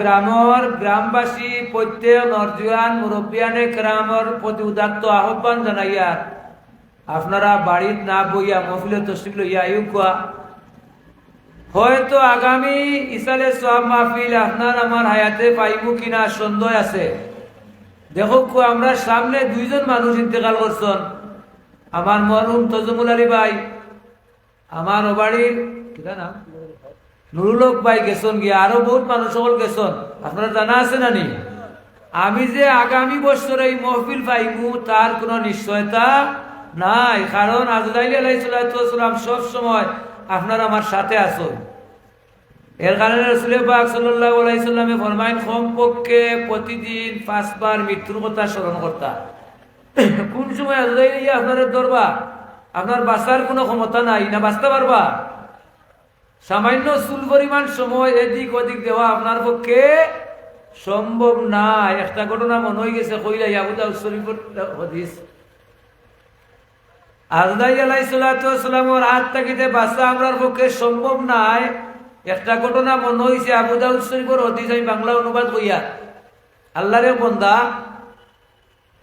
গ্রামর গ্রামবাসী প্রত্যেক নরজুয়ান মুরব্বিয়ানে গ্রামর প্রতি উদাত্ত আহ্বান জানাইয়া আপনারা বাড়িত না বইয়া মহফিলে তসরিফ লইয়া ইউকুয়া হয়তো আগামী ইসালে সব মাহফিল আপনার আমার হায়াতে পাইব কিনা সন্দেহ আছে। দেখো কো, আমরা সামনে দুইজন মানুষ ইন্তেকাল করছেন। আমার মরহুম তজমুল আলী ভাই, আমার বাড়ির কিটা নাম? নুরুলক ভাই গেছন গিয়ে, আরও বহুত মানুষ সকল গেছন। আপনারা জানা আছে না নি? আমি যে আগামী বছর এই মহফিল পাইবো, তার কোনো নিশ্চয়তা নাই। কারণ আজরাইল আলাইসালাম সব সময় আপনারা আমার সাথে আসুন এর কারণে রসুল পাক সাল্লাহ আলাইসাল্লামে ফরমাইন কমপক্ষে প্রতিদিন পাঁচবার মৃত্যুর কথা স্মরণ করতা। কোন সময় আজরাইল ইয়া আপনার দরবা আপনার বাঁচার কোনো ক্ষমতা নাই না বাঁচতে পারবা? সামান্য চুল পরিমাণ সময় এদিক ওদিক দেওয়া আপনার পক্ষে সম্ভব না। একটা ঘটনা মনে হয়ে গেছে কইলাই আবুদা শরীফর হদিস। আজদাই আলাই সালামের হাত থাকিতে বাঁচা আমরার পক্ষে সম্ভব নাই। একটা ঘটনা মনে হয়েছে আবুদাউদ শরীফর হদিস আমি বাংলা অনুবাদ কইয়া। আল্লাহরে বন্দা,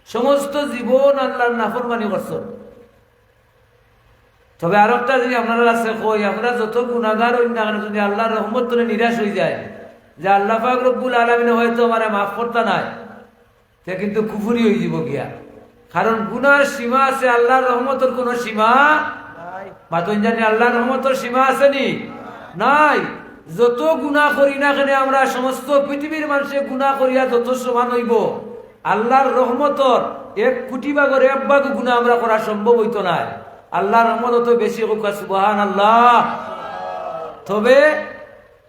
সমস্ত জীবন আল্লাহর নাফরমানি করছেন। তবে আর একটা যদি আপনারা আছে কই আপনারা যত গুণাগার হই না কেন যদি আল্লাহর রহমত তোলে নিরাশ হয়ে যায় যে আল্লাহ পাক রব্বুল আলমিনে হয়তো আমার মাফ করতে নাই সে কিন্তু কুফুরি হয়ে যাব গিয়া। কারণ গুনার সীমা আছে আল্লাহর রহমতের কোনো সীমা মাতন জানি আল্লাহর রহমতের সীমা আছে নি? নাই। যত গুণা করি না কেন আমরা সমস্ত পৃথিবীর মানুষে গুণা করিয়া যত সমান হইব আল্লাহর রহমতর এক কোটি ভাগর এক ভাগ গুণা আমরা করা সম্ভব হইতো না আল্লাহর রহমত তো বেশি সুবাহান আল্লাহ তবে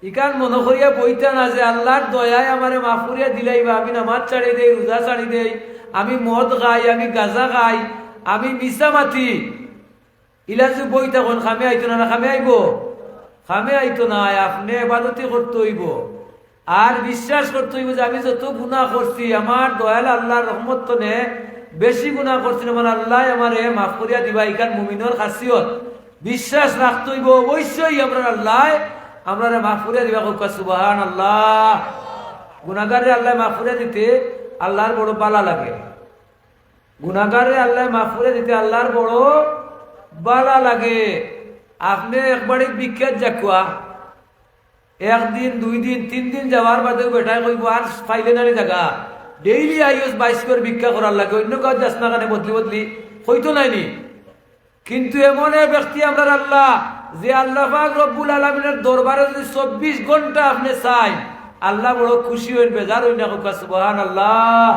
ইকান মনে করিয়া বইতা না যে আল্লাহর দয়ায় আমারে মাফ করিয়া দিলাই বা আমি নামাজ ছাড়ি দেই, রোজা ছাড়ি দেই, আমি মদ খাই, আমি গাজা খাই, আমি মিশা মাতি। ইলা বই তখন খামে আইতো না খামে আইব? খামে আইতো না আপনি এবাদতি করতে হইব। আর বিশ্বাস করতে হইব যে আমি যত গুণা করছি, আমার দয়াল আল্লাহর রহমত তো নে বেশি গুণা করছি মানে আল্লাহ আমারে মাফ করিয়া দিবা ইকান মুমিনর খাসিয়ত। বিশ্বাস রাখতে হইব অবশ্যই আমরা আল্লাহ আমরা মাফ করিয়া দিবা কক সুবাহান আল্লাহ গুণাগারে আল্লাহ মাফ করিয়া দিতে আল্লাহর বড় বালা লাগে। গুণাগারে আল্লাহ মাফ করিয়া দিতে আল্লাহর বড় বালা লাগে। আপনি একবারে বিখ্যাত যাকুয়া একদিন, দুই দিন, তিন দিন যাওয়ার বাদে বেটাই কইব, আর ফাইলে নানি জায়গা ডেইলি আইস বাইশ করে ভিক্ষা করার লাগে। অন্য কাজ যাস না কানে বদলি বদলি? হইতো নাইনি কিন্তু এমন ব্যক্তি আমরা আল্লাহ, যে আল্লাহ রব্বুল আলমিনের দরবারে যদি চব্বিশ ঘণ্টা আপনি চাই, আল্লাহ বড় খুশি হইন বেজার হইন সুবহান আল্লাহ